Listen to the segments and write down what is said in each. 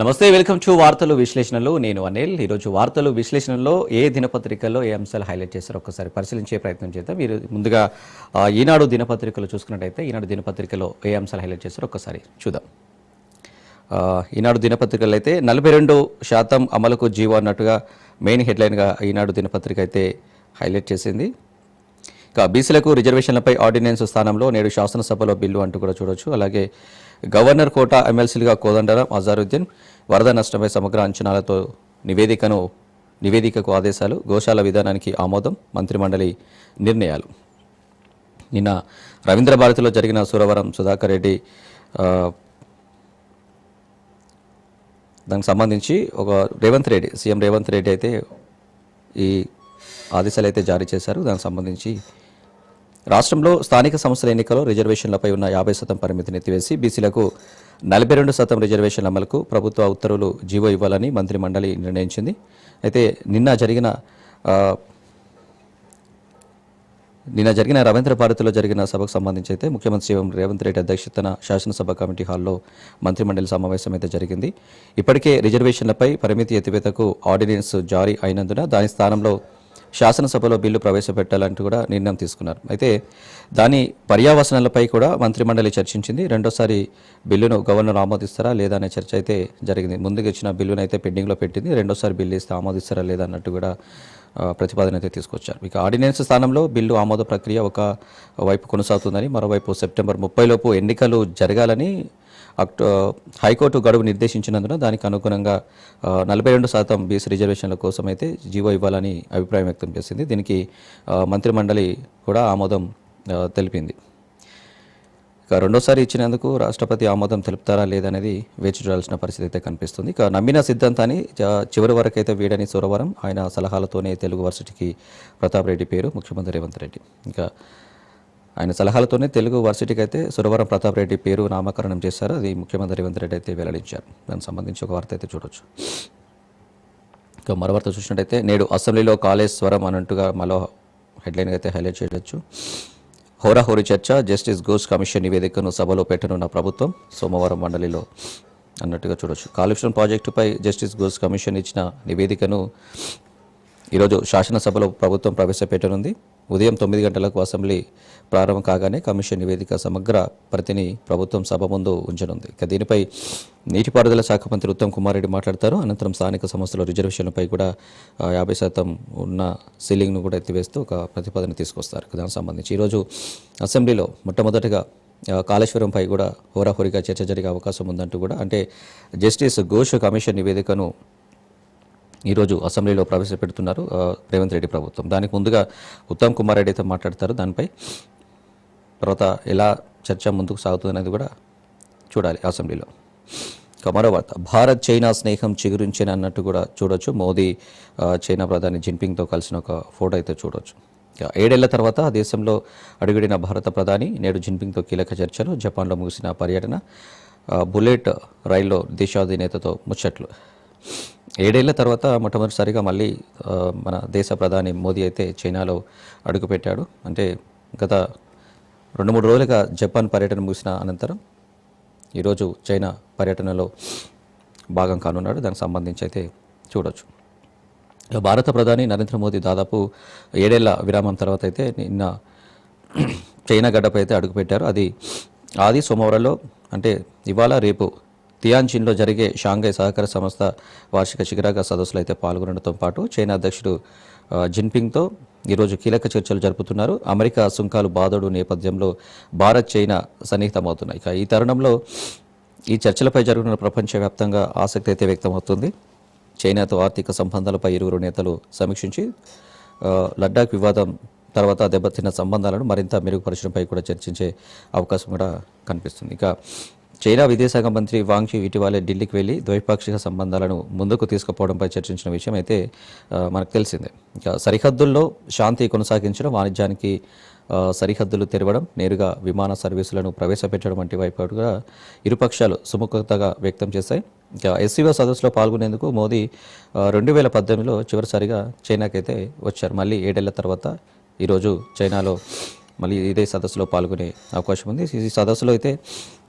నమస్తే welcome to వార్తలు విశ్లేషణలు. నేను అనిల్. ఈరోజు వార్తలు విశ్లేషణలో ఏ దినపత్రికల్లో ఏ అంశాలు హైలైట్ చేస్తారో ఒకసారి పరిశీలించే ప్రయత్నం చేద్దాం. మీరు ముందుగా ఈనాడు దినపత్రికలు చూసుకున్నట్టయితే ఈనాడు దినపత్రికలో ఏ అంశాలు హైలైట్ చేస్తారో ఒకసారి చూద్దాం. ఈనాడు దినపత్రికలు అయితే నలభై రెండు శాతం అమలుకు జీవో అన్నట్టుగా మెయిన్ హెడ్లైన్గా ఈనాడు దినపత్రిక అయితే హైలైట్ చేసింది. ఇక బీసీలకు రిజర్వేషన్లపై ఆర్డినెన్స్ స్థానంలో నేడు శాసనసభలో బిల్లు అంటూ కూడా చూడొచ్చు. అలాగే గవర్నర్ కోట ఎమ్మెల్సీలుగా కోదండరాం అజారుద్దీన్ వరద నష్టంపై సమగ్ర అంచనాలతో నివేదికను నివేదికకు ఆదేశాలు గోశాల విధానానికి ఆమోదం మంత్రిమండలి నిర్ణయాలు. నిన్న రవీంద్ర భారతిలో జరిగిన సురవరం సుధాకర్ రెడ్డి దానికి సంబంధించి ఒక రేవంత్ రెడ్డి సీఎం రేవంత్ రెడ్డి అయితే ఈ ఆదేశాలు అయితే జారీ చేశారు. దానికి సంబంధించి రాష్ట్రంలో స్థానిక సంస్థల ఎన్నికల్లో రిజర్వేషన్లపై ఉన్న యాభై శాతం పరిమితిని ఎత్తివేసి బీసీలకు నలభై రెండు శాతం రిజర్వేషన్ల అమలుకు ప్రభుత్వ ఉత్తర్వులు జీవో ఇవ్వాలని మంత్రి మండలి నిర్ణయించింది. అయితే నిన్న జరిగిన నిన్న జరిగిన రవీంద్ర భారతిలో జరిగిన సభకు సంబంధించి అయితే ముఖ్యమంత్రి రేవంత్ రెడ్డి అధ్యక్షతన శాసనసభ కమిటీ హాల్లో మంత్రిమండలి సమావేశం అయితే జరిగింది. ఇప్పటికే రిజర్వేషన్లపై పరిమితి ఎత్తివేతకు ఆర్డినెన్స్ జారీ అయినందున దాని స్థానంలో శాసనసభలో బిల్లు ప్రవేశపెట్టాలంటూ కూడా నిర్ణయం తీసుకున్నారు. అయితే దాని పర్యావసనాలపై కూడా మంత్రిమండలి చర్చించింది. రెండోసారి బిల్లును గవర్నర్ ఆమోదిస్తారా లేదా అనే చర్చ అయితే జరిగింది. ముందుకు ఇచ్చిన బిల్లును అయితే పెండింగ్లో పెట్టింది. రెండోసారి బిల్లు ఇస్తే ఆమోదిస్తారా లేదా అన్నట్టు కూడా ప్రతిపాదన అయితే తీసుకొచ్చారు. ఇక ఆర్డినెన్స్ స్థానంలో బిల్లు ఆమోద ప్రక్రియ ఒక వైపు కొనసాగుతుందని మరోవైపు సెప్టెంబర్ ముప్పైలోపు ఎన్నికలు జరగాలని అక్టో హైకోర్టు గడువు నిర్దేశించినందున దానికి అనుగుణంగా నలభై రెండు శాతం బీసీ రిజర్వేషన్ల కోసం అయితే జీవో ఇవ్వాలని అభిప్రాయం వ్యక్తం చేసింది. దీనికి మంత్రిమండలి కూడా ఆమోదం తెలిపింది. ఇక రెండోసారి ఇచ్చినందుకు రాష్ట్రపతి ఆమోదం తెలుపుతారా లేదనేది వేచి చూడాల్సిన పరిస్థితి అయితే కనిపిస్తుంది. ఇక నమ్మిన సిద్ధాంతాన్ని చివరి వరకు అయితే వీడని సురవరం ఆయన సలహాలతోనే తెలుగు వర్సిటీకి ప్రతాప్ రెడ్డి పేరు ముఖ్యమంత్రి రేవంత్ రెడ్డి. ఇంకా ఆయన సలహాలతోనే తెలుగు వర్సిటీకి అయితే సురవరం ప్రతాప్ రెడ్డి పేరు నామకరణం చేశారు. అది ముఖ్యమంత్రి రేవంత్ రెడ్డి అయితే వెల్లడించారు. దానికి సంబంధించి ఒక వార్త అయితే చూడొచ్చు. ఇక మరో వార్త చూసినట్టయితే నేడు అసెంబ్లీలో కాలేజ్ స్వరం అన్నట్టుగా మరో హెడ్లైన్ అయితే హైలైట్ చేయవచ్చు హోరాహోరీ చర్చ జస్టిస్ ఘోష్ కమిషన్ నివేదికను సభలో పెట్టనున్న ప్రభుత్వం సోమవారం మండలిలో అన్నట్టుగా చూడొచ్చు. కాలుష్యం ప్రాజెక్టుపై జస్టిస్ ఘోష్ కమిషన్ ఇచ్చిన నివేదికను ఈరోజు శాసనసభలో ప్రభుత్వం ప్రవేశపెట్టనుంది. ఉదయం తొమ్మిది గంటలకు అసెంబ్లీ ప్రారంభం కాగానే కమిషన్ నివేదిక సమగ్ర ప్రతిని ప్రభుత్వం సభ ముందు ఉంచనుంది. ఇక దీనిపై నీటిపారుదల శాఖ మంత్రి ఉత్తమ్ కుమార్ రెడ్డి మాట్లాడతారు. అనంతరం స్థానిక సంస్థల రిజర్వేషన్లపై కూడా యాభై శాతం ఉన్న సీలింగ్ను కూడా ఎత్తివేస్తూ ఒక ప్రతిపాదన తీసుకొస్తారు. దానికి సంబంధించి ఈరోజు అసెంబ్లీలో మొట్టమొదటిగా కాళేశ్వరంపై కూడా హోరాహోరీగా చర్చ జరిగే అవకాశం ఉందంటూ కూడా అంటే జస్టిస్ ఘోష్ కమిషన్ నివేదికను ఈరోజు అసెంబ్లీలో ప్రవేశపెడుతున్నారు రేవంత్ రెడ్డి ప్రభుత్వం. దానికి ముందుగా ఉత్తమ్ కుమార్ రెడ్డి అయితే మాట్లాడతారు. దానిపై తర్వాత ఎలా చర్చ ముందుకు సాగుతుంది అనేది కూడా చూడాలి అసెంబ్లీలో. మరో వార్త. భారత్ చైనా స్నేహం చిగురించిన అన్నట్టు కూడా చూడొచ్చు. మోదీ చైనా ప్రధాని జిన్పింగ్తో కలిసిన ఒక ఫోటో అయితే చూడొచ్చు. ఏడేళ్ళ తర్వాత ఆ దేశంలో అడుగుడిన భారత ప్రధాని నేడు జిన్పింగ్తో కీలక చర్చలు జపాన్లో ముగిసిన పర్యటన బుల్లెట్ రైల్లో దేశాధినేతతో ముచ్చట్లు. ఏడేళ్ళ తర్వాత మొట్టమొదటిసారిగా మళ్ళీ మన దేశ ప్రధాని మోదీ అయితే చైనాలో అడుగుపెట్టాడు. అంటే గత రెండు మూడు రోజులుగా జపాన్ పర్యటన ముగిసిన అనంతరం ఈరోజు చైనా పర్యటనలో భాగం కానున్నాడు. దానికి సంబంధించి అయితే చూడొచ్చు. భారత ప్రధాని నరేంద్ర మోదీ దాదాపు ఏడేళ్ళ విరామం తర్వాత అయితే నిన్న చైనా గడ్డపై అయితే అడుగుపెట్టారు. అది ఆది సోమవారంలో అంటే ఇవాళ రేపు తియాన్జిన్లో జరిగే షాంఘై సహకార సంస్థ వార్షిక శిఖరాగ సదస్సులు అయితే పాల్గొనడంతో పాటు చైనా అధ్యక్షుడు జిన్పింగ్తో ఈరోజు కీలక చర్చలు జరుపుతున్నారు. అమెరికా సుంకాలు బాధడు నేపథ్యంలో భారత్ చైనా సన్నిహితమవుతున్నాయి. ఇక ఈ తరుణంలో ఈ చర్చలపై జరుగుతున్న ప్రపంచవ్యాప్తంగా ఆసక్తి అయితే వ్యక్తమవుతుంది. చైనాతో ఆర్థిక సంబంధాలపై ఇరువురు నేతలు సమీక్షించి లడ్డాఖ్ వివాదం తర్వాత దెబ్బతిన్న సంబంధాలను మరింత మెరుగుపరచడంపై కూడా చర్చించే అవకాశం కూడా కనిపిస్తుంది. ఇక చైనా విదేశాంగ మంత్రి వాంగ్షి ఇటీవలే ఢిల్లీకి వెళ్ళి ద్వైపాక్షిక సంబంధాలను ముందుకు తీసుకుపోవడంపై చర్చించిన విషయం అయితే మనకు తెలిసిందే. ఇక సరిహద్దుల్లో శాంతి కొనసాగించడం వాణిజ్యానికి సరిహద్దులు తెరవడం నేరుగా విమాన సర్వీసులను ప్రవేశపెట్టడం వంటి వైపు ఇరుపక్షాలు సుముఖతగా వ్యక్తం చేశాయి. ఇక ఎస్సీఓ సదస్సులో పాల్గొనేందుకు మోదీ రెండు వేల పద్దెనిమిదిలో చివరిసారిగా చైనాకైతే వచ్చారు. మళ్ళీ ఏడేళ్ళ తర్వాత ఈరోజు చైనాలో మళ్ళీ ఇదే సదస్సులో పాల్గొనే అవకాశం ఉంది. ఈ సదస్సులో అయితే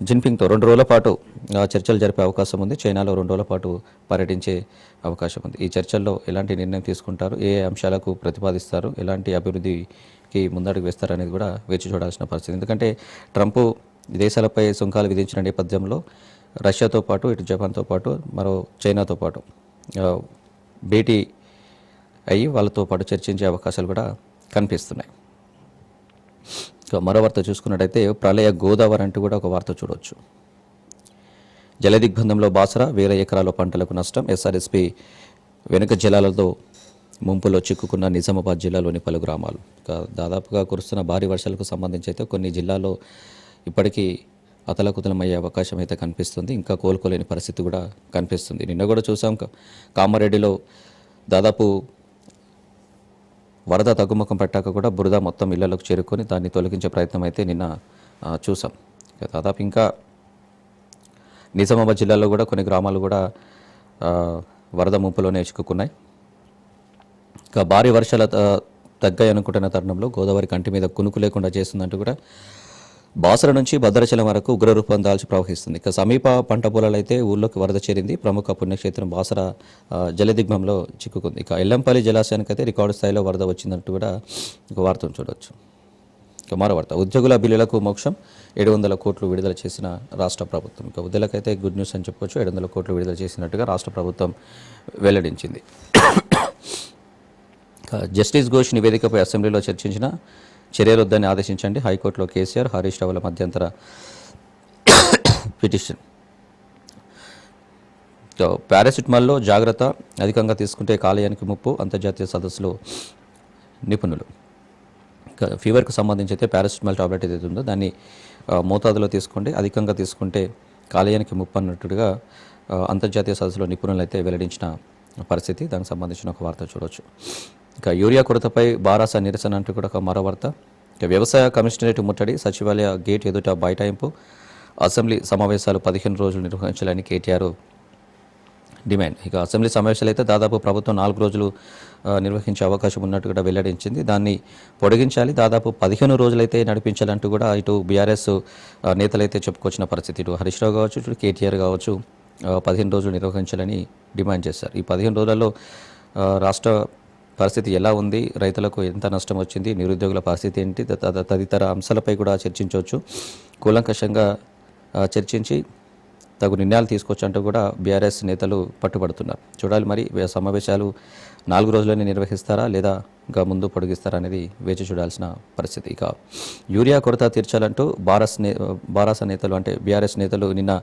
జిన్పింగ్తో రెండు రోజుల పాటు ఆ, చర్చలు జరిపే అవకాశం ఉంది. చైనాలో రెండు రోజుల పాటు పర్యటించే అవకాశం ఉంది. ఈ చర్చల్లో ఎలాంటి నిర్ణయం తీసుకుంటారు? ఏ అంశాలకు ప్రతిపాదిస్తారు? ఎలాంటి అభివృద్ధికి ముందడుగు వేస్తారు అనేది కూడా వేచి చూడాల్సిన పరిస్థితి ఎందుకంటే ట్రంప్ దేశాలపై సుంకాలు విధించిన నేపథ్యంలో రష్యాతో పాటు ఇటు జపాన్తో పాటు మరో చైనాతో పాటు భేటీ అయ్యి వాళ్ళతో పాటు చర్చించే అవకాశాలు కూడా కనిపిస్తున్నాయి. మరో వార్త చూసుకున్నట్టయితే ప్రళయ గోదావరి అంటూ కూడా ఒక వార్త చూడవచ్చు జలదిగ్బంధంలో బాసరా వేల ఎకరాల పంటలకు నష్టం ఎస్ఆర్ఎస్పి వెనుక జలాలతో ముంపులో చిక్కుకున్న నిజామాబాద్ జిల్లాలోని పలు గ్రామాలు. దాదాపుగా కురుస్తున్న భారీ వర్షాలకు సంబంధించి అయితే కొన్ని జిల్లాల్లో ఇప్పటికీ అతలకుతలమయ్యే అవకాశం అయితే కనిపిస్తుంది. ఇంకా కోలుకోలేని పరిస్థితి కూడా కనిపిస్తుంది. నిన్న కూడా చూసాం క- కామారెడ్డిలో దాదాపు వరద తగ్గుముఖం పట్టాక కూడా బురద మొత్తం ఇళ్ళలోకి చేరుకొని దాన్ని తొలగించే ప్రయత్నం అయితే నిన్న చూసాం. దాదాపు ఇంకా నిజామాబాద్ జిల్లాలో కూడా కొన్ని గ్రామాలు కూడా వరద ముంపులోనే చిక్కుకున్నాయి. ఇక భారీ వర్షాలు తగ్గాయి అనుకుంటున్న తరుణంలో గోదావరి కంటి మీద కునుకు లేకుండా చేస్తుందంటూ కూడా బాసర నుంచి భద్రాచలం వరకు ఉగ్రరూపం దాల్చి ప్రవహిస్తుంది. ఇక సమీప పంట పొలాలు అయితే ఊళ్ళోకి వరద చేరింది. ప్రముఖ పుణ్యక్షేత్రం బాసర జలదిగ్మంలో చిక్కుకుంది. ఇక ఎల్లంపల్లి జలాశయానికి అయితే రికార్డు స్థాయిలో వరద వచ్చిందంటూ కూడా ఒక వార్తను చూడవచ్చు ఇక మరో వార్త. ఉద్యోగుల బిల్లులకు మోక్షం. ఏడు వందల కోట్లు విడుదల చేసిన రాష్ట్ర ప్రభుత్వం. ఇక ఉద్యోగులకైతే గుడ్ న్యూస్ అని చెప్పుకోవచ్చు. ఏడు వందల కోట్లు విడుదల చేసినట్టుగా రాష్ట్ర ప్రభుత్వం వెల్లడించింది. జస్టిస్ ఘోష్ నివేదికపై అసెంబ్లీలో చర్చించిన చర్యలు వద్దని ఆదేశించండి. హైకోర్టులో కేసీఆర్ హరీష్ రావుల మధ్యంతర పిటిషన్. పారాసిటమాల్లో జాగ్రత్త అధికంగా తీసుకుంటే కాలేయానికి ముప్పు అంతర్జాతీయ సదస్సులో నిపుణులు. ఫీవర్కు ఫీవర్కి సంబంధించి అయితే పారాసిటమాల్ టాబ్లెట్ ఏదైతే ఉందో దాన్ని మోతాదులో తీసుకోండి. అధికంగా తీసుకుంటే కాలేయానికి ముప్పు అన్నట్టుగా అంతర్జాతీయ సదస్సులో నిపుణులు అయితే వెల్లడించిన పరిస్థితి. దానికి సంబంధించిన ఒక వార్త చూడవచ్చు ఇక యూరియా కొరతపై బారాస నిరసన అంటూ కూడా ఒక మరో వార్త ఇక వ్యవసాయ కమిషనరేట్ ముట్టడి సచివాలయ గేట్ ఎదుట బైఠాయింపు అసెంబ్లీ సమావేశాలు పదిహేను రోజులు నిర్వహించాలని కేటీఆర్ డిమాండ్. ఇక అసెంబ్లీ సమావేశాలు అయితే దాదాపు ప్రభుత్వం నాలుగు రోజులు నిర్వహించే అవకాశం ఉన్నట్టు కూడా వెల్లడించింది. దాన్ని పొడిగించాలి దాదాపు పదిహేను రోజులైతే నడిపించాలంటూ కూడా ఇటు బీఆర్ఎస్ నేతలైతే చెప్పుకొచ్చిన పరిస్థితి. ఇటు హరీష్ రావు కావచ్చు ఇటు కేటీఆర్ కావచ్చు పదిహేను రోజులు నిర్వహించాలని డిమాండ్ చేశారు. ఈ పదిహేను రోజులలో రాష్ట్ర పరిస్థితి ఎలా ఉంది? రైతులకు ఎంత నష్టం వచ్చింది? నిరుద్యోగుల పరిస్థితి ఏంటి? తదితర అంశాలపై కూడా చర్చించవచ్చు. కూలంకషంగా చర్చించి తగు నిర్ణయాలు తీసుకొచ్చంటూ కూడా బీఆర్ఎస్ నేతలు పట్టుబడుతున్నారు. చూడాలి మరి సమావేశాలు నాలుగు రోజులనే నిర్వహిస్తారా? లేదా ఇంకా ముందు పొడిగిస్తారా అనేది వేచి చూడాల్సిన పరిస్థితి. ఇక యూరియా కొరత తీర్చాలంటూ బారస్ నే బారాస నేతలు అంటే బీఆర్ఎస్ నేతలు నిన్న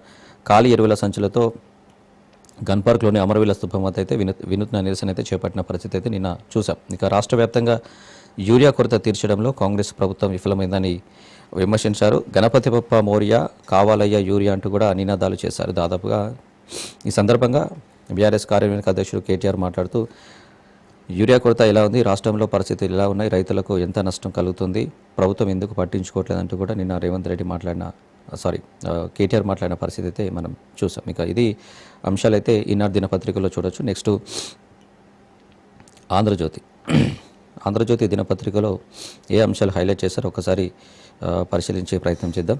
ఖాళీ ఎరువుల సంచులతో గన్ పార్క్లోని అమరవీల స్థూపం అయితే వినూ వినూత్న నిరసన అయితే చేపట్టిన పరిస్థితి అయితే నిన్న చూసాం ఇక రాష్ట్ర వ్యాప్తంగా యూరియా కొరత తీర్చడంలో కాంగ్రెస్ ప్రభుత్వం విఫలమైందని విమర్శించారు. గణపతి బప్ప మౌర్య కావాలయ్య యూరియా అంటూ కూడా నినాదాలు చేశారు. దాదాపుగా ఈ సందర్భంగా బీఆర్ఎస్ కార్యనిర్వాహక అధ్యక్షుడు కేటీఆర్ మాట్లాడుతూ యూరియా కొరత ఎలా ఉంది? రాష్ట్రంలో పరిస్థితులు ఎలా ఉన్నాయి? రైతులకు ఎంత నష్టం కలుగుతుంది? ప్రభుత్వం ఎందుకు పట్టించుకోవట్లేదంటూ కూడా నిన్న రేవంత్ రెడ్డి మాట్లాడిన సారీ కేటీఆర్ మాట్లాడిన పరిస్థితి అయితే మనం చూసాం ఇక ఇది అంశాలైతే ఈనాడు దినపత్రికలో చూడొచ్చు. నెక్స్ట్ ఆంధ్రజ్యోతి. ఆంధ్రజ్యోతి దినపత్రికలో ఏ అంశాలు హైలైట్ చేశారో ఒకసారి పరిశీలించే ప్రయత్నం చేద్దాం.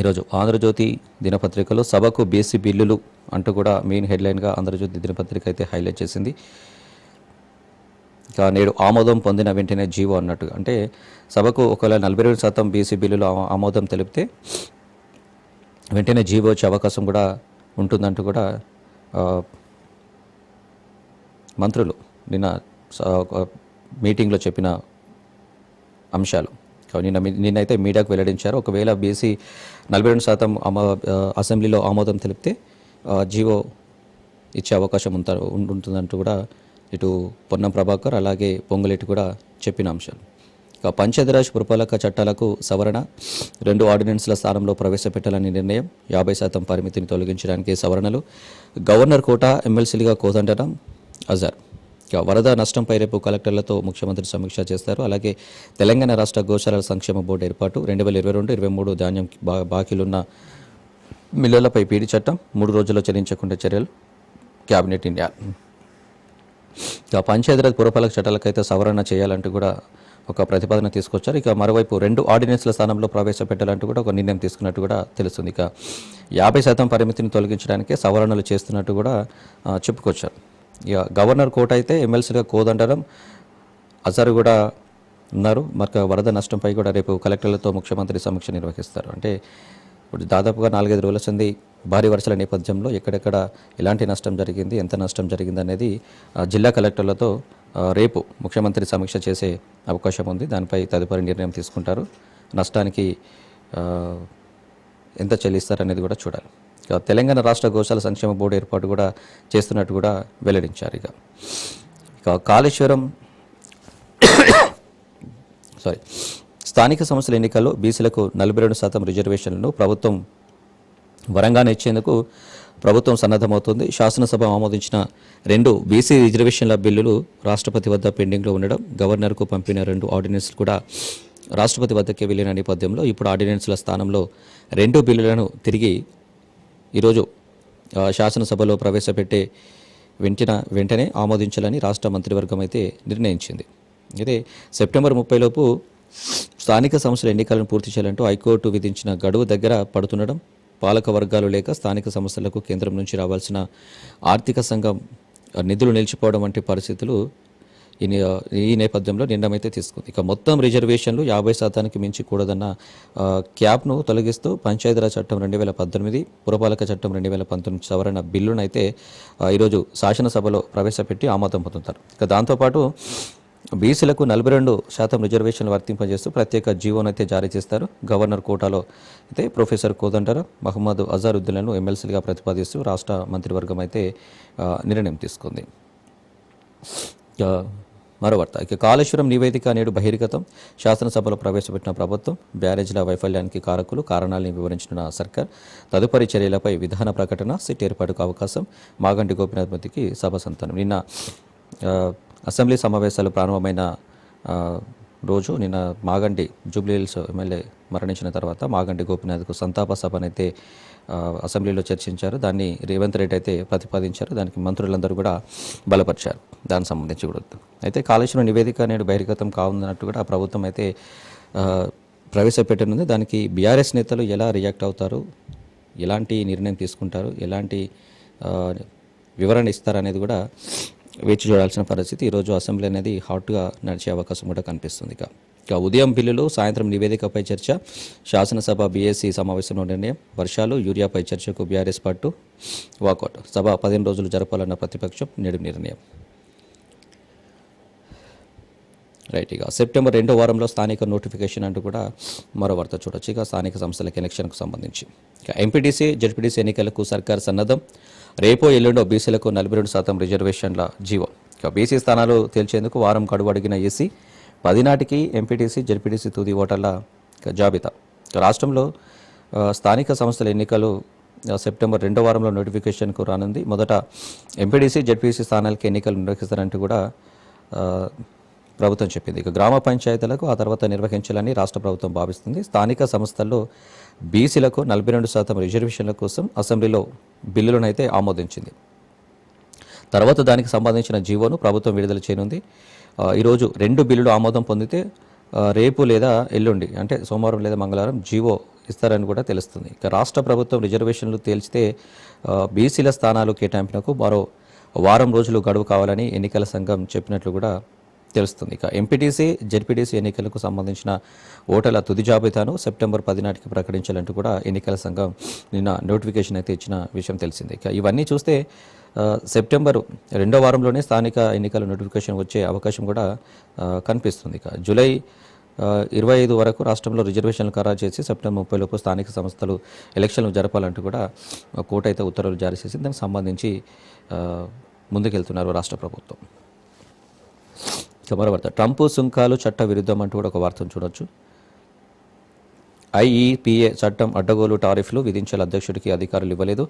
ఈరోజు ఆంధ్రజ్యోతి దినపత్రికలో సభకు బీసీ బిల్లులు అంటూ కూడా మెయిన్ హెడ్లైన్గా ఆంధ్రజ్యోతి దినపత్రిక అయితే హైలైట్ చేసింది. ఇక నేడు ఆమోదం పొందిన వెంటనే జీవో అన్నట్టు అంటే సభకు ఒకవేళ నలభై రెండు శాతం బీసీ బిల్లులు ఆమోదం తెలిపితే వెంటనే జీవో వచ్చే అవకాశం కూడా ఉంటుందంటూ కూడా మంత్రులు నిన్న మీటింగ్లో చెప్పిన అంశాలు. నిన్న నిన్నైతే మీడియాకు వెల్లడించారు. ఒకవేళ బీసీ నలభై రెండు శాతం ఆ, అసెంబ్లీలో ఆమోదం తెలిపితే జీవో ఇచ్చే అవకాశం ఉంటారు ఉంటుందంటూ కూడా ఇటు పొన్నం ప్రభాకర్ అలాగే పొంగులేటి కూడా చెప్పిన అంశాలు. ఇక పంచాయతీరాజ్ పురపాలక చట్టాలకు సవరణ రెండు ఆర్డినెన్స్ల స్థానంలో ప్రవేశపెట్టాలని నిర్ణయం యాభై శాతం పరిమితిని తొలగించడానికి సవరణలు గవర్నర్ కోట ఎమ్మెల్సీలుగా కోదండడం అజార్. ఇక వరద నష్టంపై రేపు కలెక్టర్లతో ముఖ్యమంత్రి సమీక్ష చేస్తారు. అలాగే తెలంగాణ రాష్ట్ర గోశాలల సంక్షేమ బోర్డు ఏర్పాటు రెండు వేల ఇరవై రెండు ఇరవై మూడు ధాన్యం బా బాకీలున్న మిల్లులపై పీడి చట్టం మూడు రోజుల్లో చెల్లించకుండా చర్యలు క్యాబినెట్ ఇండియా. ఇక పంచాయతీరాజ్ పురపాలక చట్టాలకైతే సవరణ చేయాలంటూ కూడా ఒక ప్రతిపాదన తీసుకొచ్చారు. ఇక మరోవైపు రెండు ఆర్డినెన్స్ల స్థానంలో ప్రవేశపెట్టాలంటూ కూడా ఒక నిర్ణయం తీసుకున్నట్టు కూడా తెలుస్తుంది. ఇక యాభై శాతం పరిమితిని తొలగించడానికే సవరణలు చేస్తున్నట్టు కూడా చెప్పుకొచ్చారు. ఇక గవర్నర్ కోట అయితే ఎమ్మెల్సీగా కోదండరం అజర్ కూడా ఉన్నారు. మరి వరద నష్టంపై కూడా రేపు కలెక్టర్లతో ముఖ్యమంత్రి సమీక్ష నిర్వహిస్తారు. అంటే ఇప్పుడు దాదాపుగా నాలుగైదు రోజుల సంది భారీ వర్షాల నేపథ్యంలో ఎక్కడెక్కడ ఎలాంటి నష్టం జరిగింది ఎంత నష్టం జరిగింది అనేది జిల్లా కలెక్టర్లతో రేపు ముఖ్యమంత్రి సమీక్ష చేసే అవకాశం ఉంది. దానిపై తదుపరి నిర్ణయం తీసుకుంటారు. నష్టానికి ఎంత చెల్లిస్తారనేది కూడా చూడాలి. ఇక తెలంగాణ రాష్ట్ర గోశాల సంక్షేమ బోర్డు ఏర్పాటు కూడా చేస్తున్నట్టు కూడా వెల్లడించారు ఇక. ఇక కాళేశ్వరం సారీ స్థానిక సంస్థల ఎన్నికల్లో బీసీలకు నలభై రెండు శాతం రిజర్వేషన్లను ప్రభుత్వం వరంగానే ఇచ్చేందుకు ప్రభుత్వం సన్నద్ధమవుతుంది. శాసనసభ ఆమోదించిన రెండు బీసీ రిజర్వేషన్ల బిల్లులు రాష్ట్రపతి వద్ద పెండింగ్లో ఉండడం గవర్నర్కు పంపిన రెండు ఆర్డినెన్స్లు కూడా రాష్ట్రపతి వద్దకే వెళ్ళిన నేపథ్యంలో ఇప్పుడు ఆర్డినెన్స్ల స్థానంలో రెండు బిల్లులను తిరిగి ఈరోజు శాసనసభలో ప్రవేశపెట్టే వెంటన వెంటనే ఆమోదించాలని రాష్ట్ర మంత్రివర్గం అయితే నిర్ణయించింది. అయితే సెప్టెంబర్ ముప్పైలోపు స్థానిక సంస్థల ఎన్నికలను పూర్తి చేయాలంటూ హైకోర్టు విధించిన గడువు దగ్గర పడుతుండడం పాలక వర్గాలు లేక స్థానిక సంస్థలకు కేంద్రం నుంచి రావాల్సిన ఆర్థిక సంఘం నిధులు నిలిచిపోవడం వంటి పరిస్థితులు ఈ ఈ నేపథ్యంలో నిర్ణయమైతే తీసుకుంది. ఇక మొత్తం రిజర్వేషన్లు యాభై శాతానికి మించి కూడదన్న క్యాప్ను తొలగిస్తూ పంచాయతీరాజ్ చట్టం రెండు వేల పద్దెనిమిది పురపాలక చట్టం రెండు వేల పంతొమ్మిది సవరణ బిల్లును అయితే ఈరోజు శాసనసభలో ప్రవేశపెట్టి ఆమోదం పొందుతారు. ఇక దాంతోపాటు బీసీలకు నలభై రెండు శాతం రిజర్వేషన్లు వర్తింపజేస్తూ ప్రత్యేక జీవోనైతే జారీ చేస్తారు. గవర్నర్ కోటాలో అయితే ప్రొఫెసర్ కోదండర మహమ్మద్ అజారుద్దీన్లను ఎమ్మెల్సీలుగా ప్రతిపాదిస్తూ రాష్ట్ర మంత్రివర్గం అయితే నిర్ణయం తీసుకుంది. మరో వార్త. ఇక కాళేశ్వరం నివేదిక నేడు బహిర్గతం. శాసనసభలో ప్రవేశపెట్టిన ప్రభుత్వం బ్యారేజ్ల వైఫల్యానికి కారకులు కారణాలను వివరించిన సర్కార్ తదుపరి చర్యలపై విధాన ప్రకటన సిట్ ఏర్పాటుకు అవకాశం మాగంటి గోపినాథ్ సభ సంతానం. నిన్న అసెంబ్లీ సమావేశాలు ప్రారంభమైన రోజు నిన్న మాగండి జూబ్లీహిల్స్ ఎమ్మెల్యే మరణించిన తర్వాత మాగండి గోపినాథ్కు సంతాప సభను అయితే అసెంబ్లీలో చర్చించారు. దాన్ని రేవంత్ రెడ్డి అయితే ప్రతిపాదించారు. దానికి మంత్రులందరూ కూడా బలపరిచారు. దానికి సంబంధించి కూడా అయితే కాళేశ్వరం నివేదిక నేడు బహిర్గతం కావున్నట్టు కూడా ప్రభుత్వం అయితే ప్రవేశపెట్టనుంది. దానికి బీఆర్ఎస్ నేతలు ఎలా రియాక్ట్ అవుతారు? ఎలాంటి నిర్ణయం తీసుకుంటారు? ఎలాంటి వివరణ ఇస్తారనేది కూడా వేచి చూడాల్సిన పరిస్థితి. ఈరోజు అసెంబ్లీ అనేది హాట్గా నడిచే అవకాశం కూడా కనిపిస్తుంది ఇక. ఇక ఉదయం బిల్లులు సాయంత్రం నివేదికపై చర్చ. శాసనసభ బీఎస్సీ సమావేశంలో నిర్ణయం. వర్షాలు యూరియాపై చర్చకు బీఆర్ఎస్ పట్టు. వాకౌట్. సభ పదిహేను రోజులు జరపాలన్న ప్రతిపక్షం నేడు నిర్ణయం. రైట్ ఇక. సెప్టెంబర్ రెండో వారంలో స్థానిక నోటిఫికేషన్ అంటూ కూడా మరో వార్త చూడొచ్చు. ఇక స్థానిక సంస్థల ఎలక్షన్కు సంబంధించి. ఇక ఎంపీటీసీ జడ్పీటీసీ ఎన్నికలకు సర్కార్ సన్నద్ధం. రేపో ఎల్లుండో బీసీలకు నలభై రెండు శాతం రిజర్వేషన్ల జీవో. ఇక బీసీ స్థానాలు తేల్చేందుకు వారం గడువు అడిగిన ఏసీ పది నాటికి ఎంపీటీసీ జడ్పీటీసీ తుది ఓటర్ల జాబితా. రాష్ట్రంలో స్థానిక సంస్థల ఎన్నికలు సెప్టెంబర్ రెండో వారంలో నోటిఫికేషన్కు రానుంది. మొదట ఎంపీడీసీ జడ్పీసీ స్థానాలకి ఎన్నికలు నిర్వహిస్తారంటూ కూడా ప్రభుత్వం చెప్పింది. ఇక గ్రామ పంచాయతీలకు ఆ తర్వాత నిర్వహించాలని రాష్ట్ర ప్రభుత్వం భావిస్తుంది. స్థానిక సంస్థల్లో బీసీలకు నలభై రెండు శాతం రిజర్వేషన్ల కోసం అసెంబ్లీలో బిల్లులను అయితే ఆమోదించింది. తర్వాత దానికి సంబంధించిన జీవోను ప్రభుత్వం విడుదల చేయనుంది. ఈరోజు రెండు బిల్లులు ఆమోదం పొందితే రేపు లేదా ఎల్లుండి అంటే సోమవారం లేదా మంగళవారం జీవో ఇస్తారని కూడా తెలుస్తుంది. ఇక రాష్ట్ర ప్రభుత్వం రిజర్వేషన్లు తేల్చితే బీసీల స్థానాలు కేటాయింపునకు మరో వారం రోజులు గడువు కావాలని ఎన్నికల సంఘం చెప్పినట్లు కూడా తెలుస్తుంది. ఇక ఎంపీటీసీ జెడ్పీటీసీ ఎన్నికలకు సంబంధించిన ఓటర్ల తుది జాబితాను సెప్టెంబర్ పది నాటికి ప్రకటించాలంటూ కూడా ఎన్నికల సంఘం నిన్న నోటిఫికేషన్ అయితే ఇచ్చిన విషయం తెలిసింది. ఇక ఇవన్నీ చూస్తే సెప్టెంబర్ రెండో వారంలోనే స్థానిక ఎన్నికల నోటిఫికేషన్ వచ్చే అవకాశం కూడా కనిపిస్తుంది. ఇక జూలై ఇరవై ఐదు వరకు రాష్ట్రంలో రిజర్వేషన్లు ఖరారు చేసి సెప్టెంబర్ ముప్పై లోపు స్థానిక సంస్థలు ఎలక్షన్లు జరపాలంటూ కూడా కోర్టు అయితే ఉత్తర్వులు జారీ చేసి దానికి సంబంధించి ముందుకెళ్తున్నారు రాష్ట్ర ప్రభుత్వం. మరో వార్త. ట్రంప్ సుంకాలు చట్ట విరుద్ధం అంటూ కూడా ఒక వార్తను చూడొచ్చు. ఐఈపిఏ చట్టం అడ్డగోలు టారిఫ్లు విధించాల అధ్యక్షుడికి అధికారులు ఇవ్వలేదు.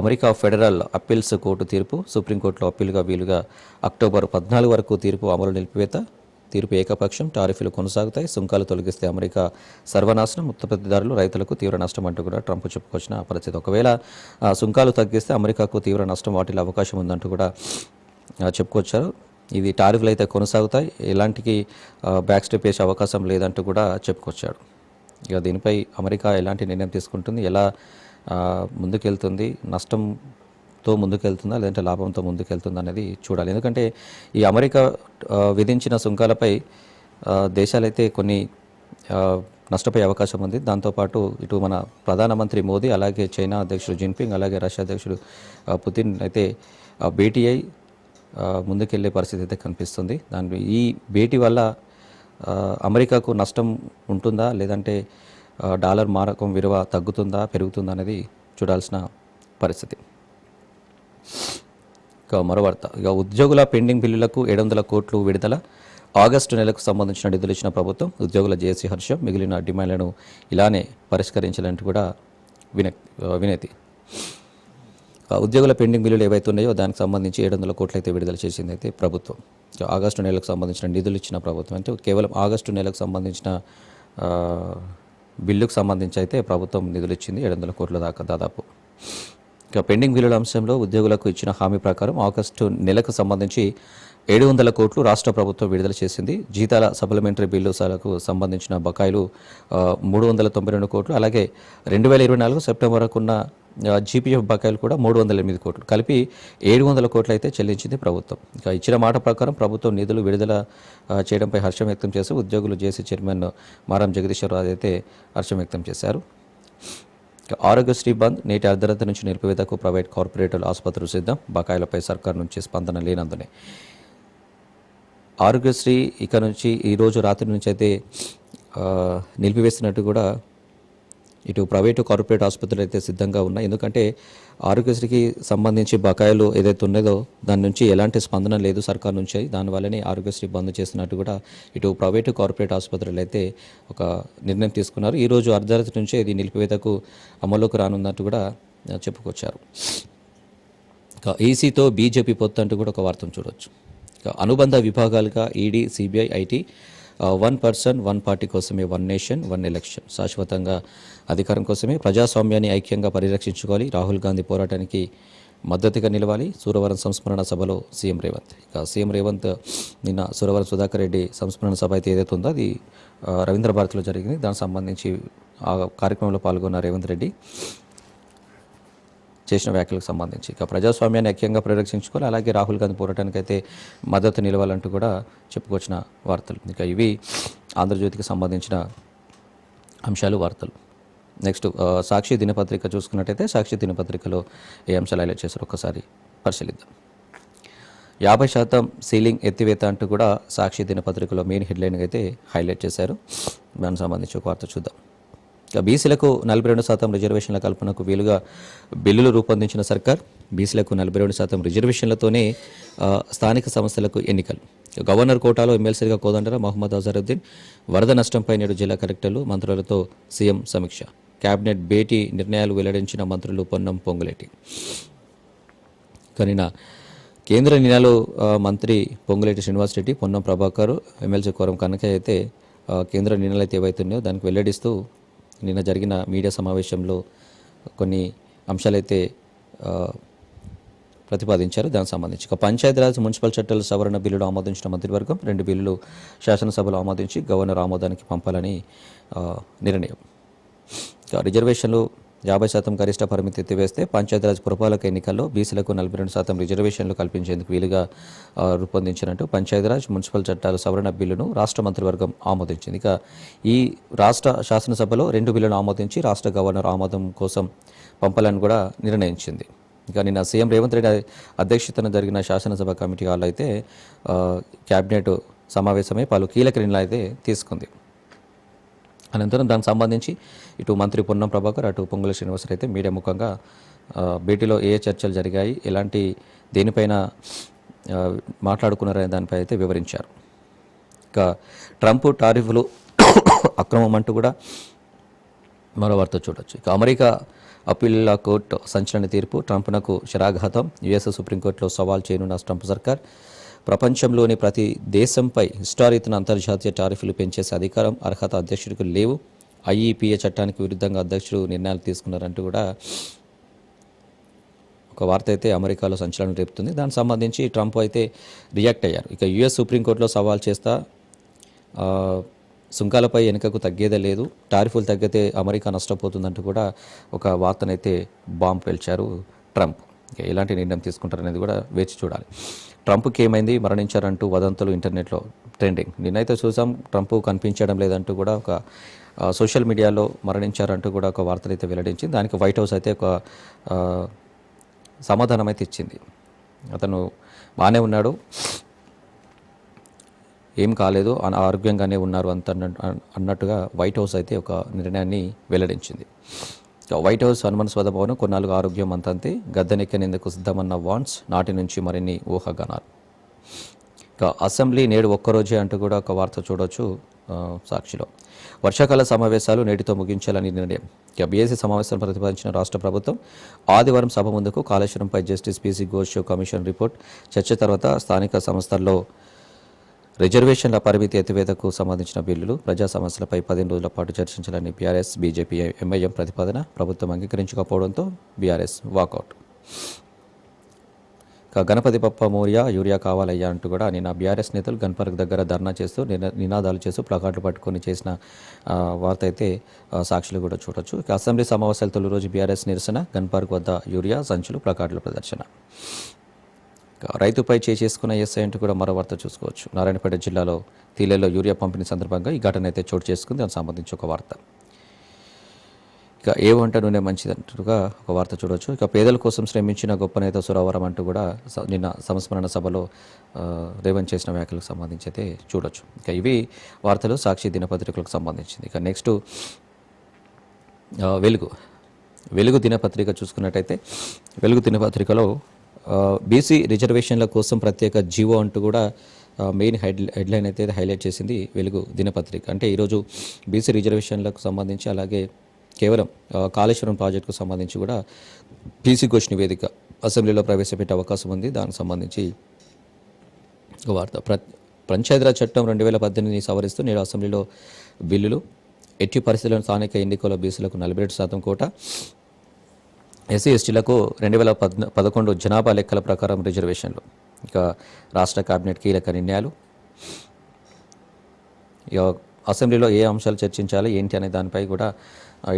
అమెరికా ఫెడరల్ అప్పీల్స్ కోర్టు తీర్పు సుప్రీంకోర్టులో అప్పీలుగా వీలుగా అక్టోబర్ పద్నాలుగు వరకు తీర్పు అమలు నిలిపివేత తీర్పు ఏకపక్షం టారిఫ్లు కొనసాగుతాయి. సుంకాలు తొలగిస్తే అమెరికా సర్వనాశనం ఉత్పత్తిదారులు రైతులకు తీవ్ర నష్టం అంటూ కూడా ట్రంప్ చెప్పుకొచ్చిన పరిస్థితి. ఒకవేళ సుంకాలు తగ్గిస్తే అమెరికాకు తీవ్ర నష్టం వాటిల్లే అవకాశం ఉందంటూ కూడా చెప్పుకొచ్చారు. ఇది టారిఫ్లు అయితే కొనసాగుతాయి. ఎలాంటికి బ్యాక్ స్టెప్ వేసే అవకాశం లేదంటూ కూడా చెప్పుకొచ్చాడు. ఇక దీనిపై అమెరికా ఎలాంటి నిర్ణయం తీసుకుంటుంది? ఎలా ముందుకెళ్తుంది? నష్టంతో ముందుకెళ్తుందా? లేదంటే లాభంతో ముందుకెళ్తుందా అనేది చూడాలి. ఎందుకంటే ఈ అమెరికా విధించిన సుంకాలపై దేశాలైతే కొన్ని నష్టపోయే అవకాశం ఉంది. దాంతోపాటు ఇటు మన ప్రధానమంత్రి మోదీ అలాగే చైనా అధ్యక్షుడు జిన్పింగ్ అలాగే రష్యా అధ్యక్షుడు పుతిన్ అయితే బీటీఐ ముందుకెళ్ళే పరిస్థితి అయితే కనిపిస్తుంది. దాని ఈ భేటీ వల్ల అమెరికాకు నష్టం ఉంటుందా? లేదంటే డాలర్ మారకం విలువ తగ్గుతుందా? పెరుగుతుందా అనేది చూడాల్సిన పరిస్థితి. ఇక మరో వార్త. ఇక ఉద్యోగుల పెండింగ్ బిల్లులకు ఏడు వందల కోట్లు విడుదల. ఆగస్టు నెలకు సంబంధించిన నిధులు ఇచ్చిన ప్రభుత్వం ఉద్యోగుల జేసీ హర్షం మిగిలిన డిమాండ్లను ఇలానే పరిష్కరించాలంటూ కూడా విన వినతి. ఉద్యోగుల పెండింగ్ బిల్లులు ఏవైతే ఉన్నాయో దానికి సంబంధించి ఏడు వందల కోట్లు అయితే విడుదల చేసింది అయితే ప్రభుత్వం. సో ఆగస్టు నెలకు సంబంధించిన నిధులు ఇచ్చిన ప్రభుత్వం. అంటే కేవలం ఆగస్టు నెలకు సంబంధించిన బిల్లుకు సంబంధించి అయితే ప్రభుత్వం నిధులు ఇచ్చింది ఏడు వందల కోట్ల దాకా దాదాపు. ఇక పెండింగ్ బిల్లుల అంశంలో ఉద్యోగులకు ఇచ్చిన హామీ ప్రకారం ఆగస్టు నెలకు సంబంధించి ఏడు వందల కోట్లు రాష్ట్ర ప్రభుత్వం విడుదల చేసింది. జీతాల సప్లిమెంటరీ బిల్లులకు సంబంధించిన బకాయిలు మూడు వందల తొంభై రెండు కోట్లు. అలాగే రెండు వేల ఇరవై నాలుగు సెప్టెంబర్ వరకు ఉన్న జీపీఎఫ్ బకాయిలు కూడా మూడు వందల ఎనిమిది కోట్లు. కలిపి ఏడు వందల కోట్లు అయితే చెల్లించింది ప్రభుత్వం. ఇక ఇచ్చిన మాట ప్రకారం ప్రభుత్వం నిధులు విడుదల చేయడంపై హర్షం వ్యక్తం చేస్తూ ఉద్యోగులు జేసీ చైర్మన్ మారం జగదీశ్వరరావు అయితే హర్షం వ్యక్తం చేశారు. ఆరోగ్యశ్రీ బంద్ నేటి అర్ధరాత్రి నుంచి నిలిపివేతకు ప్రైవేట్ కార్పొరేటర్లు ఆసుపత్రులు సిద్ధం. బకాయిలపై సర్కార్ నుంచి స్పందన లేనందునే. ఆరోగ్యశ్రీ ఇక నుంచి ఈరోజు రాత్రి నుంచి అయితే నిలిపివేసినట్టు నిలిపివేస్తున్నట్టు కూడా ఇటు ప్రైవేటు కార్పొరేట్ ఆసుపత్రులు అయితే సిద్ధంగా ఉన్నాయి. ఎందుకంటే ఆరోగ్యశ్రీకి సంబంధించి బకాయిలు ఏదైతే ఉన్నదో దాని నుంచి ఎలాంటి స్పందన లేదు సర్కార్ నుంచి. దానివల్లనే ఆరోగ్యశ్రీ బంద్ చేసినట్టు కూడా ఇటు ప్రైవేటు కార్పొరేట్ ఆసుపత్రులు అయితే ఒక నిర్ణయం తీసుకున్నారు. ఈరోజు అర్ధరాత్రి నుంచే ఇది నిలిపివేతకు అమల్లోకి రానున్నట్టు కూడా చెప్పుకొచ్చారు. ఇక ఈసీతో బీజేపీ పొత్తు అంటూ కూడా ఒక వార్తను చూడవచ్చు అనుబంధ విభాగాలుగా ED CBI IT one person one party కోసమే వన్ నేషన్ వన్ ఎలక్షన్ శాశ్వతంగా అధికారం కోసమే ప్రజాస్వామ్యాన్ని ఐక్యంగా పరిరక్షించుకోవాలి. రాహుల్ గాంధీ పోరాటానికి మద్దతుగా నిలవాలి. సూరవరం సంస్మరణ సభలో సీఎం రేవంత్. ఇక సీఎం రేవంత్ నిన్న సూరవరం సుధాకర్ రెడ్డి సంస్మరణ సభ అయితే ఏదైతే ఉందో అది రవీంద్ర భారతిలో జరిగింది. దానికి సంబంధించి ఆ కార్యక్రమంలో పాల్గొన్న రేవంత్ రెడ్డి. చేసిన వ్యాఖ్యలకు సంబంధించి. ఇక ప్రజాస్వామ్యాన్ని ఐక్యంగా పరిరక్షించుకోవాలి. అలాగే రాహుల్ గాంధీ పోరాటానికి అయితే మద్దతు నిలవాలంటూ కూడా చెప్పుకొచ్చిన వార్తలు. ఇక ఇవి ఆంధ్రజ్యోతికి సంబంధించిన అంశాలు వార్తలు. నెక్స్ట్ సాక్షి దినపత్రిక చూసుకున్నట్టయితే సాక్షి దినపత్రికలో ఏ అంశాలు హైలైట్ చేశారు ఒక్కసారి పరిశీలిద్దాం. యాభై శాతం సీలింగ్ ఎత్తివేత అంటూ కూడా సాక్షి దినపత్రికలో మెయిన్ హెడ్లైన్ అయితే హైలైట్ చేశారు. దానికి సంబంధించి ఒక వార్త చూద్దాం. బీసీలకు నలభై రెండు శాతం రిజర్వేషన్ల కల్పనకు వీలుగా బిల్లులు రూపొందించిన సర్కార్ బీసీలకు నలభై రెండు శాతం రిజర్వేషన్లతోనే స్థానిక సంస్థలకు ఎన్నికలు. గవర్నర్ కోటాలో ఎమ్మెల్సీగా కోదండర మహమ్మద్ అజరుద్దీన్ వరద నష్టంపై నేడు జిల్లా కలెక్టర్లు మంత్రులతో సీఎం సమీక్ష. కేబినెట్ భేటీ నిర్ణయాలు వెల్లడించిన మంత్రులు పొన్నం పొంగులేటి. కానీ కేంద్ర నిర్ణయాలు మంత్రి పొంగులేటి శ్రీనివాసరెడ్డి పొన్నం ప్రభాకర్ ఎమ్మెల్సీ కోరం కనకయ్య అయితే కేంద్ర నిర్ణయాలు అయితే ఏవైతున్నాయో దానికి వెల్లడిస్తూ నిన్న జరిగిన మీడియా సమావేశంలో కొన్ని అంశాలైతే ప్రతిపాదించారు. దానికి సంబంధించి ఇక పంచాయతీరాజ్ మున్సిపల్ చట్టాల సవరణ బిల్లులు ఆమోదించిన మంత్రివర్గం రెండు బిల్లులు శాసనసభలో ఆమోదించి గవర్నర్ ఆమోదానికి పంపాలని నిర్ణయం. రిజర్వేషన్లు యాభై శాతం గరిష్ట పరిమితి ఎత్తివేస్తే పంచాయతీరాజ్ పురపాలక ఎన్నికల్లో బీసీలకు నలభై రెండు శాతం రిజర్వేషన్లు కల్పించేందుకు వీలుగా రూపొందించినట్టు పంచాయతీరాజ్ మున్సిపల్ చట్టాల సవరణ బిల్లును రాష్ట్ర మంత్రివర్గం ఆమోదించింది. ఇక ఈ రాష్ట్ర శాసనసభలో రెండు బిల్లును ఆమోదించి రాష్ట్ర గవర్నర్ ఆమోదం కోసం పంపాలని కూడా నిర్ణయించింది. ఇక నిన్న సీఎం రేవంత్ రెడ్డి అధ్యక్షతన జరిగిన శాసనసభ కమిటీ వాళ్ళు అయితే క్యాబినెట్ కేబినెట్ సమావేశమై పలు కీలక నిర్ణయాలు అయితే తీసుకుంది. అనంతరం దానికి సంబంధించి ఇటు మంత్రి పొన్నం ప్రభాకర్ అటు పొంగుల శ్రీనివాసరావు అయితే మీడియా ముఖంగా భేటీలో ఏ చర్చలు జరిగాయి ఎలాంటి దేనిపైన మాట్లాడుకున్నారనే దానిపై అయితే వివరించారు. ఇక ట్రంప్ టారిఫ్లు అక్రమం అంటూ కూడా మరో వార్త చూడొచ్చు. ఇక అమెరికా అప్పీల్ కోర్టు సంచలన తీర్పు ట్రంప్నకు శరాఘాతం యుఎస్ సుప్రీంకోర్టులో సవాల్ చేయనున్న ట్రంప్ సర్కార్ ప్రపంచంలోని ప్రతి దేశంపై హిస్టారీతన అంతర్జాతీయ టారిఫ్లు పెంచేసే అధికారం అర్హత అధ్యక్షుడికి లేవు. ఐఈపీఏ చట్టానికి విరుద్ధంగా అధ్యక్షుడు నిర్ణయాలు తీసుకున్నారంటూ కూడా ఒక వార్త అయితే అమెరికాలో సంచలనం రేపుతుంది. దానికి సంబంధించి ట్రంప్ అయితే రియాక్ట్ అయ్యారు. ఇక యుఎస్ సుప్రీంకోర్టులో సవాల్ చేస్తా సుంకాలపై వెనుకకు తగ్గేదే లేదు టారిఫ్లు తగ్గితే అమెరికా నష్టపోతుందంటూ కూడా ఒక వార్తనైతే బాంబ్ పేల్చారు ట్రంప్. ఇక ఎలాంటి నిర్ణయం తీసుకుంటారనేది కూడా వేచి చూడాలి. ట్రంప్కి ఏమైంది మరణించారంటూ వదంతులు ఇంటర్నెట్లో ట్రెండింగ్. నిన్నైతే చూసాం ట్రంప్ కనిపించడం లేదంటూ కూడా ఒక సోషల్ మీడియాలో మరణించారంటూ కూడా ఒక వార్తనైతే వెల్లడించింది. దానికి వైట్ హౌస్ అయితే ఒక సమాధానం అయితే ఇచ్చింది. అతను బాగానే ఉన్నాడు. ఏం కాలేదు అన- ఆరోగ్యంగానే ఉన్నారు అంత అన్న- అన్నట్టుగా వైట్ హౌస్ అయితే ఒక నిర్ణయాన్ని వెల్లడించింది. వైట్ హౌస్ హనుమన్ స్వదభవనం కొన్నాళ్ళు ఆరోగ్యం అంతంతే గద్దెనెక్కనేందుకు సిద్ధమన్న వాన్స్ నాటి నుంచి మరిన్ని ఊహాగానాలు. ఇక అసెంబ్లీ నేడు ఒక్కరోజే అంటూ కూడా ఒక వార్త చూడొచ్చు సాక్షిలో. వర్షాకాల సమావేశాలు నేటితో ముగించాలని నిర్ణయం. ఇక బీఎస్సీ సమావేశం ప్రతిపాదించిన రాష్ట్ర ప్రభుత్వం ఆదివారం సభ ముందుకు కాళేశ్వరంపై justice PC Ghosh commission report. చర్చ తర్వాత స్థానిక సంస్థల్లో రిజర్వేషన్ల పరిమితి ఎత్తివేతకు సంబంధించిన బిల్లులు ప్రజా సమస్యలపై పదిహేను రోజుల పాటు చర్చించాలని బీఆర్ఎస్ బీజేపీ ఎంఐఎం ప్రతిపాదన ప్రభుత్వం అంగీకరించకపోవడంతో బీఆర్ఎస్ వాకౌట్. గణపతి పప్ప మౌర్య యూరియా కావాలయ్యా అంటూ కూడా నిన్న బీఆర్ఎస్ నేతలు గన్పార్క్ దగ్గర ధర్నా చేస్తూ నినాదాలు చేస్తూ ప్లకార్డులు పట్టుకొని చేసిన వార్త అయితే సాక్షులు కూడా చూడొచ్చు. అసెంబ్లీ సమావేశాల తొలి రోజు బీఆర్ఎస్ నిరసన గన్పార్క్ వద్ద యూరియా సంచులు ప్లకార్డుల ప్రదర్శన. రైతుపై చేసుకున్న ఎస్ఐ అంటూ కూడా మరో వార్త చూసుకోవచ్చు. నారాయణపేట జిల్లాలో తీలేలో యూరియా పంపిణీ సందర్భంగా ఈ ఘటన అయితే చోటు చేసుకుంది. దానికి సంబంధించి ఒక వార్త. ఇక ఏ వంట నూనె మంచిదంటుగా ఒక వార్త చూడవచ్చు ఇక పేదల కోసం శ్రమించిన గొప్ప నేత సురవరం అంటూ కూడా స- నిన్న సంస్మరణ సభలో రేవంత్ చేసిన వ్యాఖ్యలకు సంబంధించి అయితే చూడొచ్చు. ఇక ఇవి వార్తలు సాక్షి దినపత్రికలకు సంబంధించింది. ఇక నెక్స్ట్ వెలుగు. వెలుగు దినపత్రిక చూసుకున్నట్టయితే వెలుగు దినపత్రికలో బీసీ రిజర్వేషన్ల కోసం ప్రత్యేక జీవో అంటూ కూడా మెయిన్ హెడ్ హెడ్లైన్ అయితే హైలైట్ చేసింది వెలుగు దినపత్రిక. అంటే ఈరోజు బీసీ రిజర్వేషన్లకు సంబంధించి అలాగే కేవలం కాళేశ్వరం ప్రాజెక్టుకు సంబంధించి కూడా బీసీ ఘోష్ నివేదిక అసెంబ్లీలో ప్రవేశపెట్టే అవకాశం ఉంది. దానికి సంబంధించి వార్త. ప్ర పంచాయతీరాజ్ చట్టం రెండు వేల పద్దెనిమిది సవరిస్తూ నేడు అసెంబ్లీలో బిల్లులు ఎట్టి పరిస్థితుల్లో స్థానిక ఎన్నికల్లో బీసీలకు నలభై ఏడు శాతం కోట ఎస్సీ ఎస్టీలకు రెండు వేల పద్న పదకొండు జనాభా లెక్కల ప్రకారం రిజర్వేషన్లు. ఇక రాష్ట్ర కేబినెట్ కీలక నిర్ణయాలు. ఇక అసెంబ్లీలో ఏ అంశాలు చర్చించాలి ఏంటి అనే దానిపై కూడా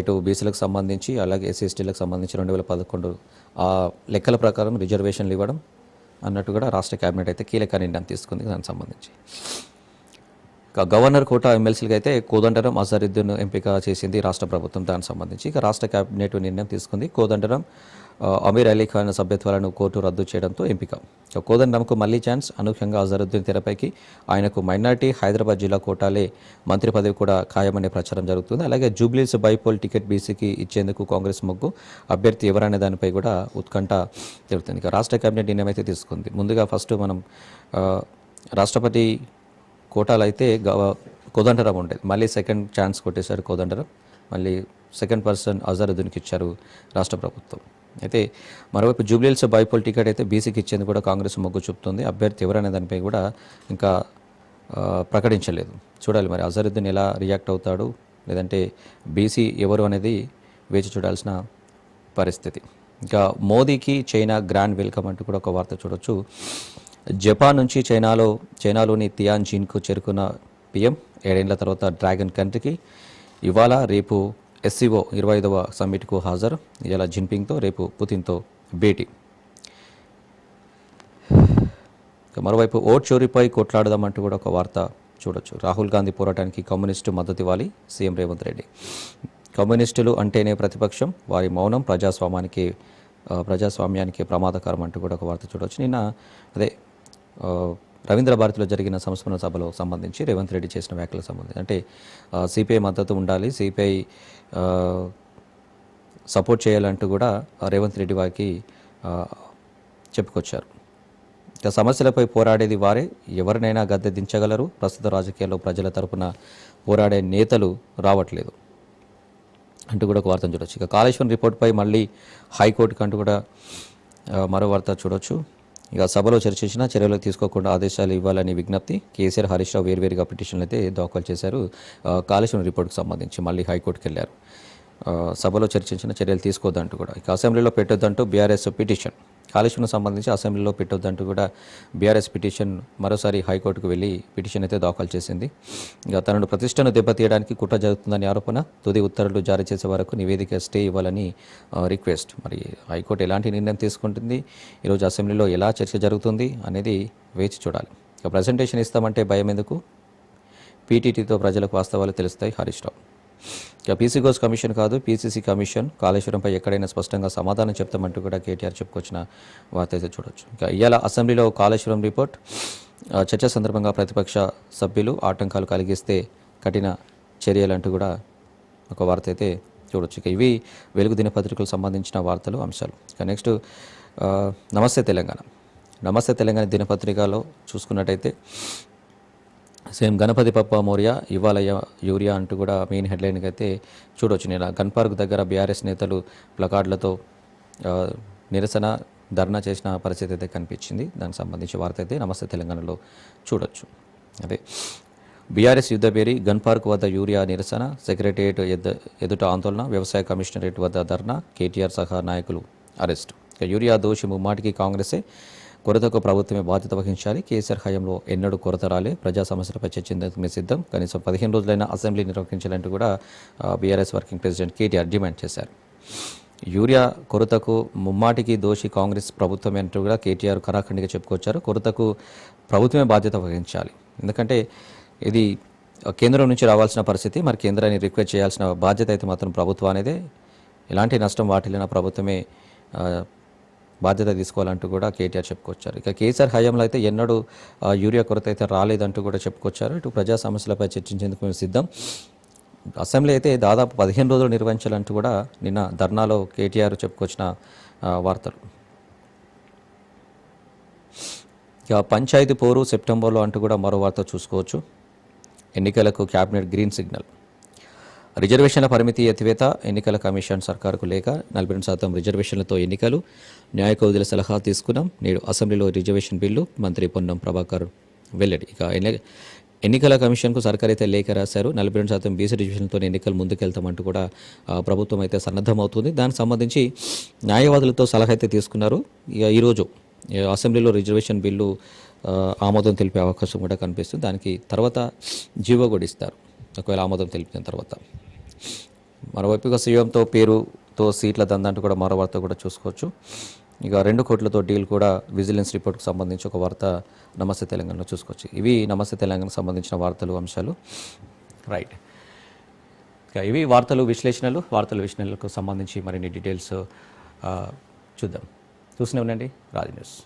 ఇటు బీసీలకు సంబంధించి అలాగే ఎస్సీ ఎస్టీలకు సంబంధించి రెండు వేల పదకొండు ఆ లెక్కల ప్రకారం రిజర్వేషన్లు ఇవ్వడం అన్నట్టు కూడా రాష్ట్ర కేబినెట్ అయితే కీలక నిర్ణయం తీసుకుంది దానికి సంబంధించి. గవర్నర్ కోటా ఎమ్మెల్సీలకు అయితే కోదండరం అజరుద్దీన్ ఎంపిక చేసింది రాష్ట్ర ప్రభుత్వం. దానికి సంబంధించి ఇక రాష్ట్ర కేబినెట్ నిర్ణయం తీసుకుంది. కోదండరం అమీర్ అలీ ఖాన్ సభ్యత్వాలను కోర్టు రద్దు చేయడంతో ఎంపిక. ఇక కోదండరంకు మళ్ళీ ఛాన్స్. అనూహ్యంగా అజరుద్దీన్ తెరపైకి ఆయనకు మైనార్టీ హైదరాబాద్ జిల్లా కోటాలే మంత్రి పదవి కూడా ఖాయమనే ప్రచారం జరుగుతుంది. అలాగే జూబ్లీస్ బైపోల్ టికెట్ బీసీకి ఇచ్చేందుకు కాంగ్రెస్ మొగ్గు. అభ్యర్థి ఎవరనే దానిపై కూడా ఉత్కంఠ జరుగుతుంది. ఇక రాష్ట్ర కేబినెట్ నిర్ణయం అయితే తీసుకుంది. ముందుగా ఫస్ట్ మనం రాష్ట్రపతి కోటాలు అయితే కోదండరాం ఉండేది మళ్ళీ సెకండ్ ఛాన్స్ కొట్టేశారు కోదండరాం. మళ్ళీ సెకండ్ పర్సన్ అజరుద్దీన్కి ఇచ్చారు రాష్ట్ర ప్రభుత్వం. అయితే మరోవైపు జూబ్లీల్స్ బైపోల్ టికెట్ అయితే బీసీకి ఇచ్చేందుకు కూడా కాంగ్రెస్ మొగ్గు చూపుతుంది. అభ్యర్థి ఎవరనే దానిపై కూడా ఇంకా ప్రకటించలేదు. చూడాలి మరి అజరుద్దీన్ ఎలా రియాక్ట్ అవుతాడు లేదంటే బీసీ ఎవరు అనేది వేచి చూడాల్సిన పరిస్థితి. ఇంకా మోదీకి చైనా గ్రాండ్ వెల్కమ్ అంటూ కూడా ఒక వార్త చూడొచ్చు. జపాన్ నుంచి చైనాలో చైనాలోని తియాన్జిన్కు చేరుకున్న పిఎం ఏడేళ్ళ తర్వాత డ్రాగన్ కంట్రీకి ఇవాళ రేపు ఎస్సీఓ ఇరవై ఐదవ సమ్మిట్కు హాజరు. ఇలా జిన్పింగ్తో రేపు పుతిన్తో భేటీ. మరోవైపు ఓట్ చోరీపై కొట్లాడదామంటూ కూడా ఒక వార్త చూడొచ్చు. రాహుల్ గాంధీ పోరాటానికి కమ్యూనిస్టు మద్దతు ఇవ్వాలి సీఎం రేవంత్ రెడ్డి. కమ్యూనిస్టులు అంటేనే ప్రతిపక్షం వారి మౌనం ప్రజాస్వామ్యానికి ప్రజాస్వామ్యానికి ప్రమాదకరం అంటూ కూడా ఒక వార్త చూడవచ్చు నిన్న అదే రవీంద్ర భారతిలో జరిగిన సంస్మరణ సభలో సంబంధించి రేవంత్ రెడ్డి చేసిన వ్యాఖ్యలకు సంబంధించి అంటే సిపిఐ మద్దతు ఉండాలి సిపిఐ సపోర్ట్ చేయాలంటూ కూడా రేవంత్ రెడ్డి వారికి చెప్పుకొచ్చారు. ఇక సమస్యలపై పోరాడేది వారే ఎవరినైనా గద్దె దించగలరు. ప్రస్తుత రాజకీయాల్లో ప్రజల తరపున పోరాడే నేతలు రావట్లేదు అంటూ కూడా ఒక వార్తను చూడొచ్చు. ఇక కాళేశ్వరం రిపోర్ట్పై మళ్ళీ హైకోర్టుకు అంటూ కూడా మరో వార్త చూడొచ్చు. ఇక సభలో చర్చించిన చర్యలు తీసుకోకుండా ఆదేశాలు ఇవ్వాలని విజ్ఞప్తి కేసీఆర్ హరీష్ రావు వేర్వేరుగా పిటిషన్లు అయితే దాఖలు చేశారు. ఆ, కాళేశ్వరం రిపోర్ట్కి సంబంధించి మళ్ళీ హైకోర్టుకు వెళ్ళారు. సభలో చర్చించిన చర్యలు తీసుకోవద్దంటూ కూడా. ఇక అసెంబ్లీలో పెట్టొద్దంటూ బీఆర్ఎస్ పిటిషన్. కాళేశ్వరం సంబంధించి అసెంబ్లీలో పెట్టొద్దంటూ కూడా బీఆర్ఎస్ పిటిషన్ మరోసారి హైకోర్టుకు వెళ్ళి పిటిషన్ అయితే దాఖలు చేసింది. ఇక తనను ప్రతిష్టను దెబ్బతీయడానికి కుట్ర జరుగుతుందని ఆరోపణ తుది ఉత్తర్వులు జారీ చేసే వరకు నివేదిక స్టే ఇవ్వాలని రిక్వెస్ట్. మరి హైకోర్టు ఎలాంటి నిర్ణయం తీసుకుంటుంది? ఈరోజు అసెంబ్లీలో ఎలా చర్చ జరుగుతుంది అనేది వేచి చూడాలి. ఇక ప్రజెంటేషన్ ఇస్తామంటే భయం ఎందుకు? పీటీటీతో ప్రజలకు వాస్తవాలు తెలుస్తాయి హరీష్ రావు. ఇక పీసీ గోస్ కమిషన్ కాదు పీసీసీ కమిషన్ కాళేశ్వరంపై ఎక్కడైనా స్పష్టంగా సమాధానం చెప్తామంటూ కూడా కేటీఆర్ చెప్పుకొచ్చిన వార్త అయితే చూడొచ్చు. ఇక ఇవాళ అసెంబ్లీలో కాళేశ్వరం రిపోర్ట్ చర్చ సందర్భంగా ప్రతిపక్ష సభ్యులు ఆటంకాలు కలిగిస్తే కఠిన చర్యలంటూ కూడా ఒక వార్త అయితే చూడొచ్చు. ఇక ఇవి వెలుగు దినపత్రికలకు సంబంధించిన వార్తలు అంశాలు. ఇక నెక్స్ట్ నమస్తే తెలంగాణ. నమస్తే తెలంగాణ దినపత్రికలో చూసుకున్నట్టయితే సేమ్ గణపతి పప్ప మౌర్య ఇవాళ యూరియా అంటూ కూడా మెయిన్ హెడ్లైన్కి అయితే చూడొచ్చు. నేను గన్ పార్క్ దగ్గర బీఆర్ఎస్ నేతలు ప్లకార్డులతో నిరసన ధర్నా చేసిన పరిస్థితి అయితే కనిపించింది. దానికి సంబంధించి వార్త అయితే నమస్తే తెలంగాణలో చూడొచ్చు. అదే బీఆర్ఎస్ యుద్ధపేరి గన్ పార్క్ వద్ద యూరియా నిరసన సెక్రటేరియట్ ఎద్ద ఎదుట ఆందోళన వ్యవసాయ కమిషనరేట్ వద్ద ధర్నా కేటీఆర్ సహా నాయకులు అరెస్ట్. యూరియా దోషి ముమ్మాటికి కాంగ్రెసే కొరతకు ప్రభుత్వమే బాధ్యత వహించాలి. కేసీఆర్ హయాంలో ఎన్నడూ కొరత రాలే. ప్రజా సమస్యలపై చర్చించేందుకు మేము సిద్ధం. కనీసం పదిహేను రోజులైనా అసెంబ్లీ నిర్వహించాలంటూ కూడా BRS working president KTR demand చేశారు. యూరియా కొరతకు ముమ్మాటికి దోషి కాంగ్రెస్ ప్రభుత్వమే అంటూ కూడా కేటీఆర్ కరాఖండిగా చెప్పుకొచ్చారు. కొరతకు ప్రభుత్వమే బాధ్యత వహించాలి. ఎందుకంటే ఇది కేంద్రం నుంచి రావాల్సిన పరిస్థితి మరి కేంద్రాన్ని రిక్వెస్ట్ చేయాల్సిన బాధ్యత అయితే మాత్రం ప్రభుత్వం అనేది. ఎలాంటి నష్టం వాటిల్లిన ప్రభుత్వమే బాధ్యత తీసుకోవాలంటూ కూడా కేటీఆర్ చెప్పుకొచ్చారు. ఇక కేసీఆర్ హయాంలో అయితే ఎన్నడూ యూరియా కొరత అయితే రాలేదంటూ కూడా చెప్పుకొచ్చారు. ఇటు ప్రజా సమస్యలపై చర్చించేందుకు మేము సిద్ధం. అసెంబ్లీ అయితే దాదాపు పదిహేను రోజులు నిర్వహించాలంటూ కూడా నిన్న ధర్నాలో కేటీఆర్ చెప్పుకొచ్చిన వార్తలు. ఇక పంచాయతీ పోరు సెప్టెంబర్లో అంటూ కూడా మరో వార్త చూసుకోవచ్చు. ఎన్నికలకు క్యాబినెట్ గ్రీన్ సిగ్నల్. రిజర్వేషన్ల పరిమితి ఎత్తివేత ఎన్నికల కమిషన్ సర్కారుకు లేక నలభై రెండు శాతం రిజర్వేషన్లతో ఎన్నికలు న్యాయ కౌదుల సలహా తీసుకున్నాం. నేడు అసెంబ్లీలో రిజర్వేషన్ బిల్లు మంత్రి పొన్నం ప్రభాకర్ వెల్లడి. ఇక ఎన్ని ఎన్నికల కమిషన్కు సర్కార్ అయితే లేఖ రాశారు. నలభై రెండు శాతం బీసీ రిజర్వేషన్తో ఎన్నికలు ముందుకెళ్తామంటూ కూడా ప్రభుత్వం అయితే సన్నద్ధమవుతుంది. దానికి సంబంధించి న్యాయవాదులతో సలహా అయితే తీసుకున్నారు. ఇక ఈరోజు అసెంబ్లీలో రిజర్వేషన్ బిల్లు ఆమోదం తెలిపే అవకాశం కూడా కనిపిస్తుంది. దానికి తర్వాత జీవో కూడా ఇస్తారు. ఒకవేళ ఆమోదం తెలిపిన తర్వాత. మరోవైపుగా సీఎంతో పేరుతో సీట్ల దందంటూ కూడా మరో వార్త కూడా చూసుకోవచ్చు. ఇక రెండు కోట్లతో డీల్ కూడా విజిలెన్స్ రిపోర్ట్కు సంబంధించి ఒక వార్త నమస్తే తెలంగాణలో చూసుకోవచ్చు. ఇవి నమస్తే తెలంగాణకు సంబంధించిన వార్తలు అంశాలు. రైట్. ఇక ఇవి వార్తలు విశ్లేషణలు. వార్తల విశ్లేషణలకు సంబంధించి మరిన్ని డీటెయిల్స్ చూద్దాం. చూస్తూనే ఉండండి. న్యూస్.